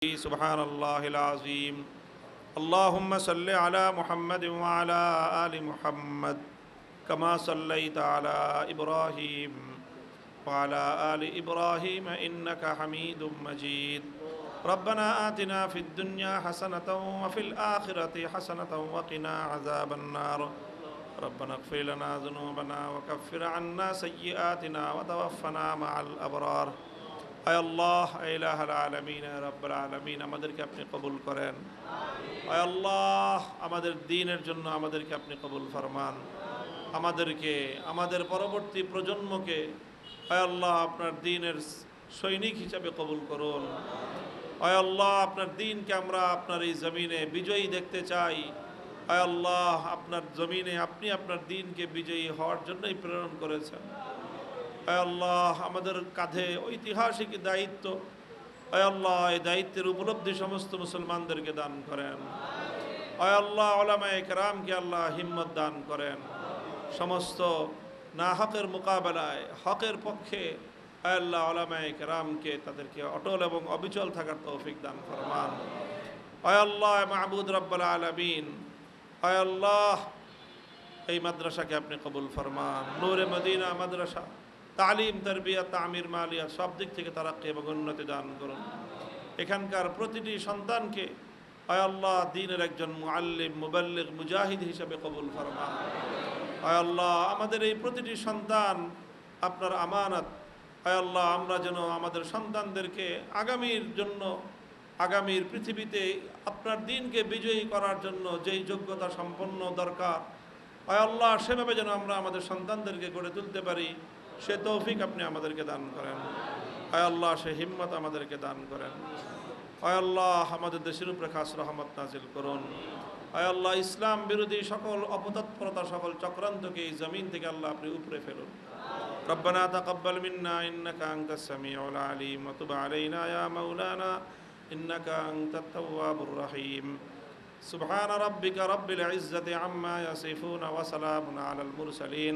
سبحان الله العظيم. اللهم صل على محمد وعلى آل محمد كما صليت على إبراهيم وعلى آل إبراهيم إنك حميد مجيد. ربنا آتنا في الدنيا حسنة وفي الآخرة حسنة وقنا عذاب النار. ربنا اغفر لنا ذنوبنا وكفر عنا سيئاتنا وتوفنا مع الأبرار. আল্লাহ ইলাহাল আলমিন রব্বুল আলমিন, আমাদেরকে আপনি কবুল করেন। আল্লাহ, আমাদের দিনের জন্য আমাদেরকে আপনি কবুল ফরমান। আমাদেরকে, আমাদের পরবর্তী প্রজন্মকে আল্লাহ, আপনার দিনের সৈনিক হিসাবে কবুল করুন। আল্লাহ, আপনার দিনকে আমরা আপনার এই জমিনে বিজয়ী দেখতে চাই। আল্লাহ, আপনার জমিনে আপনি আপনার দিনকে বিজয়ী হওয়ার জন্যই প্রেরণ করেছেন। আল্লাহ, আমাদের কাঁধে ঐতিহাসিক দায়িত্ব। আল্লাহ, এই দায়িত্বের উপলব্ধি সমস্ত মুসলমানদেরকে দান করেন। আল্লাহ, ওলামায় কেরামকে আল্লাহ হিম্মত দান করেন। সমস্ত না হকের মোকাবেলায়, হকের পক্ষে আল্লাহ, ওলামায় কেরামকে তাদেরকে অটল এবং অবিচল থাকার তৌফিক দান ফরমান। আল্লাহ মাহবুদ রব্বাল আলমিন। আল্লাহ, এই মাদ্রাসাকে আপনি কবুল ফরমান। নূরে মদিনা মাদ্রাসা। তালিম তরবিয়া তামির, মালিয়া সব দিক থেকে তারাক্কি এবং উন্নতি দান করুন। এখানকার প্রতিটি সন্তানকে আল্লাহ দিনের একজন মুআল্লিম, মুবাল্লিগ, মুজাহিদ হিসাবে কবুল ফরমান। আয় আল্লাহ, আমাদের এই প্রতিটি সন্তান আপনার আমানত। আল্লাহ, আমরা যেন আমাদের সন্তানদেরকে আগামীর জন্য, আগামীর পৃথিবীতে আপনার দিনকে বিজয়ী করার জন্য যেই যোগ্যতা সম্পন্ন দরকার আল্লাহ, সেভাবে যেন আমরা আমাদের সন্তানদেরকে গড়ে তুলতে পারি। সে তৌফিক আপনি আমাদেরকে দান করেন আয় আল্লাহ সে হিম্মত আমাদেরকে দান করেন আয় আল্লাহ আমাদের দেশের উপরে খাস রহমত নাজিল করুন আয় আল্লাহ ইসলাম বিরোধী সকল অপতৎপরতা সকল চক্রান্তকে এই জমিন থেকে আল্লাহ আপনি উপরে ফেলুন ربنا تقبل منا إنك أنت السميع العليم وتب علينا يا مولانا إنك أنت التواب الرحيم سبحان ربك رب العزة عما يصفون وسلام على المرسلين